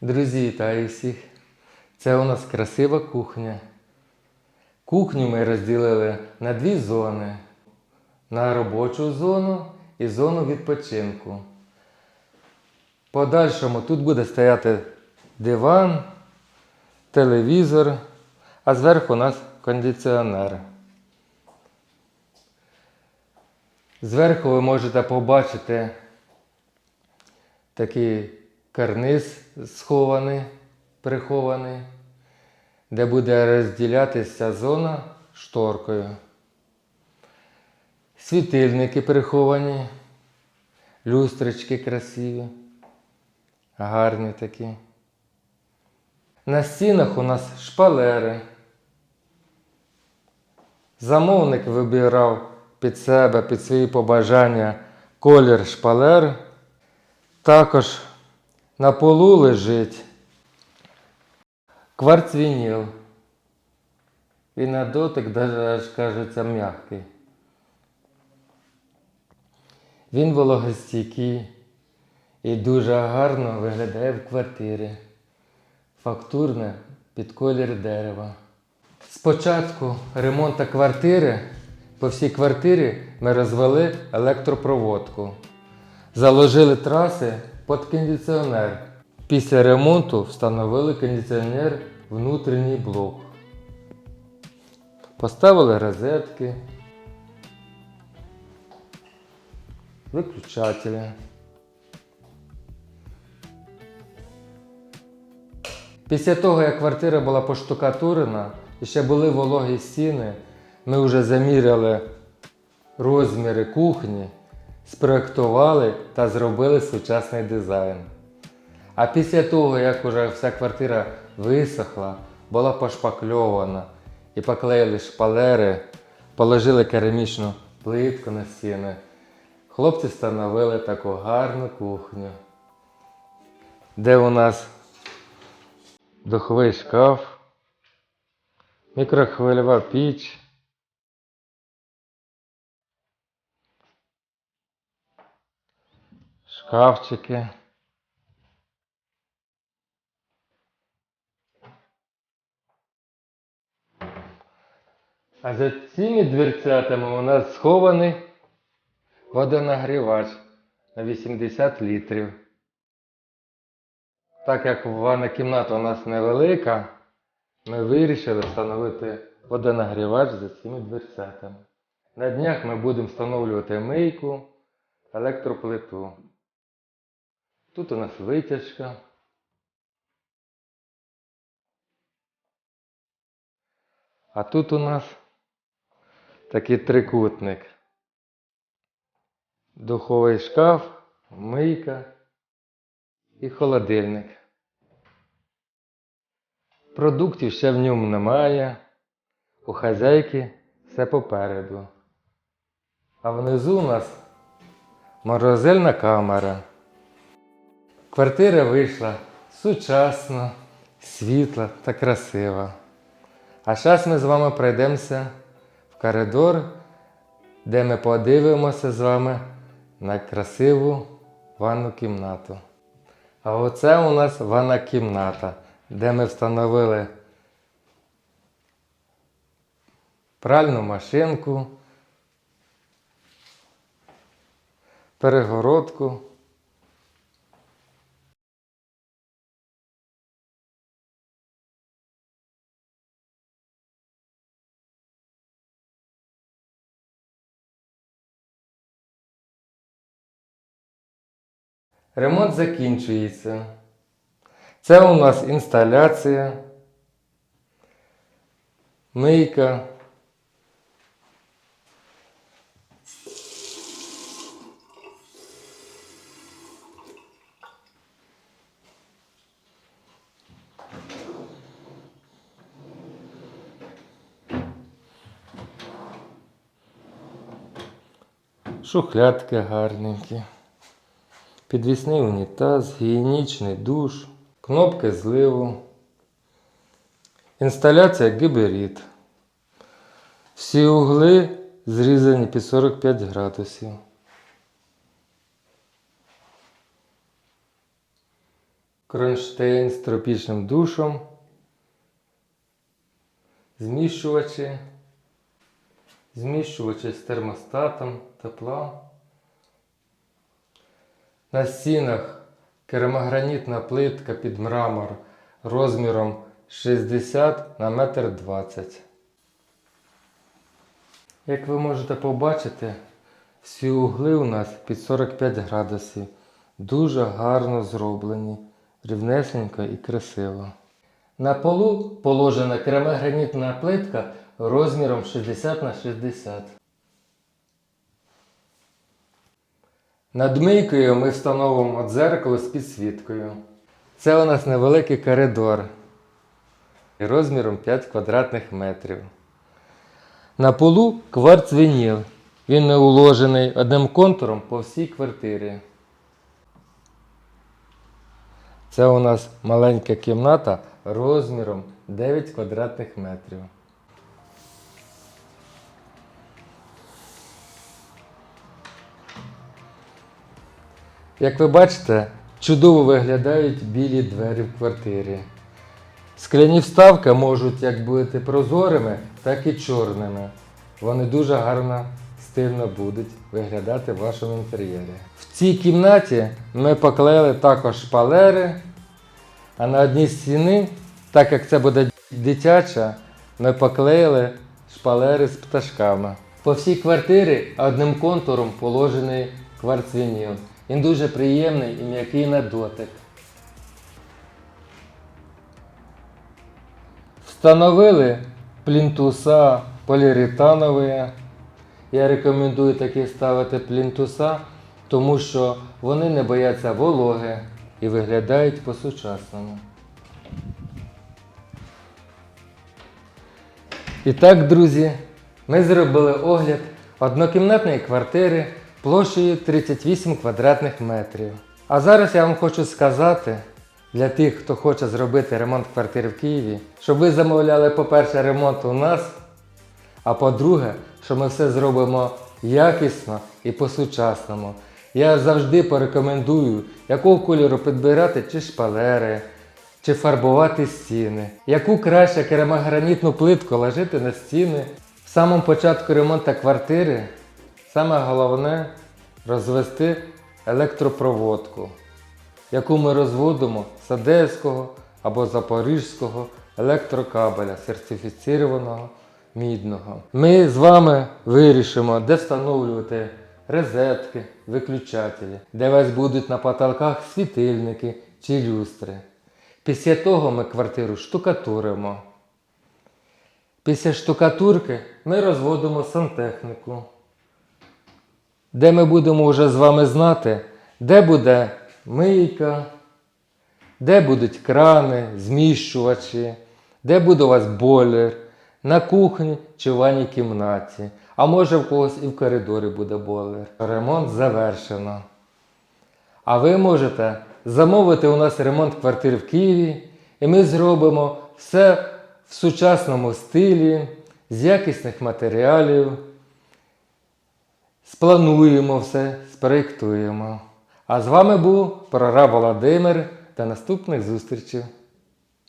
Друзі, вітаю всіх! Це у нас красива кухня. Кухню ми розділили на дві зони: на робочу зону і зону відпочинку. Подальшому тут буде стояти диван, телевізор, а зверху у нас кондиціонер. Зверху ви можете побачити такий карниз схований, прихований, де буде розділятися зона шторкою. Світильники приховані, люстрички красиві, гарні такі. На стінах у нас шпалери. Замовник вибирав під себе, під свої побажання колір шпалер. Також на полу лежить кварцвініл. І на дотик даже аж кажеться м'який. Він вологостійкий і дуже гарно виглядає в квартирі. Фактурне під колір дерева. Спочатку ремонту квартири по всій квартирі ми розвели електропроводку. Заложили траси під кондиціонер. Після ремонту встановили кондиціонер внутрішній блок. Поставили розетки, виключателі. Після того, як квартира була поштукатурена і ще були вологі стіни, ми вже заміряли розміри кухні, спроектували та зробили сучасний дизайн. А після того, як вже вся квартира висохла, була пошпакльована і поклеїли шпалери, положили керамічну плитку на стіни, хлопці встановили таку гарну кухню, де у нас духовий шкаф, мікрохвильова піч. Шкафчики. А за цими дверцятами у нас схований водонагрівач на 80 літрів. Так як ванна кімната у нас невелика, ми вирішили встановити водонагрівач за цими дверцятами. На днях ми будемо встановлювати мийку, електроплиту. Тут у нас витяжка. А тут у нас такий трикутник. Духовий шкаф, мийка і холодильник. Продуктів ще в ньому немає. У хазяйки все попереду. А внизу у нас морозильна камера. Квартира вийшла сучасна, світла та красива. А зараз ми з вами пройдемося в коридор, де ми подивимося з вами на красиву ванну кімнату. А оце у нас ванна кімната, де ми встановили пральну машинку, перегородку. Ремонт закінчується. Це у нас інсталяція, мийка. Шухлядки гарненькі. Підвісний унітаз, гігієнічний душ, кнопки зливу, інсталяція гіберіт. Всі угли зрізані під 45 градусів. кронштейн з тропічним душом, зміщувачі, зміщувачі з термостатом тепла. На стінах керамогранітна плитка під мрамор розміром 60 на 1,20 м. Як ви можете побачити, всі угли у нас під 45 градусів. Дуже гарно зроблені, рівнесенько і красиво. На полу положена керамогранітна плитка розміром 60 на 60. Над мийкою ми встановимо дзеркало з підсвіткою. Це у нас невеликий коридор розміром 5 квадратних метрів. На полу кварц вініл. Він не уложений одним контуром по всій квартирі. Це у нас маленька кімната розміром 9 квадратних метрів. Як ви бачите, чудово виглядають білі двері в квартирі. Скляні вставки можуть як бути прозорими, так і чорними. Вони дуже гарно стильно будуть виглядати в вашому інтер'єрі. В цій кімнаті ми поклеїли також шпалери, а на одній стіні, так як це буде дитяча, ми поклеїли шпалери з пташками. По всій квартирі одним контуром положений кварцвініл. Він дуже приємний і м'який на дотик. Встановили плінтуса поліуретанові. Я рекомендую такі ставити плінтуса, тому що вони не бояться вологи і виглядають по-сучасному. І так, друзі, ми зробили огляд однокімнатної квартири площею 38 квадратних метрів. А зараз я вам хочу сказати для тих, хто хоче зробити ремонт квартири в Києві, щоб ви замовляли, по-перше, ремонт у нас, а по-друге, що ми все зробимо якісно і по-сучасному. Я завжди порекомендую, якого кольору підбирати чи шпалери, чи фарбувати стіни, яку краще керамогранітну плитку ложити на стіни. В самому початку ремонту квартири саме головне розвести електропроводку, яку ми розводимо з Одеського або Запорізького електрокабеля сертифіцірованого мідного. Ми з вами вирішимо, де встановлювати розетки, виключателі, де вас будуть на потолках світильники чи люстри. Після того ми квартиру штукатуримо. Після штукатурки ми розводимо сантехніку, де ми будемо вже з вами знати, де буде мийка, де будуть крани, зміщувачі, де буде у вас бойлер, на кухні чи в ванній кімнаті. А може в когось і в коридорі буде бойлер. Ремонт завершено. А ви можете замовити у нас ремонт квартир в Києві, і ми зробимо все в сучасному стилі, з якісних матеріалів. Сплануємо все, спроєктуємо. А з вами був прораб Володимир. До наступних зустрічей!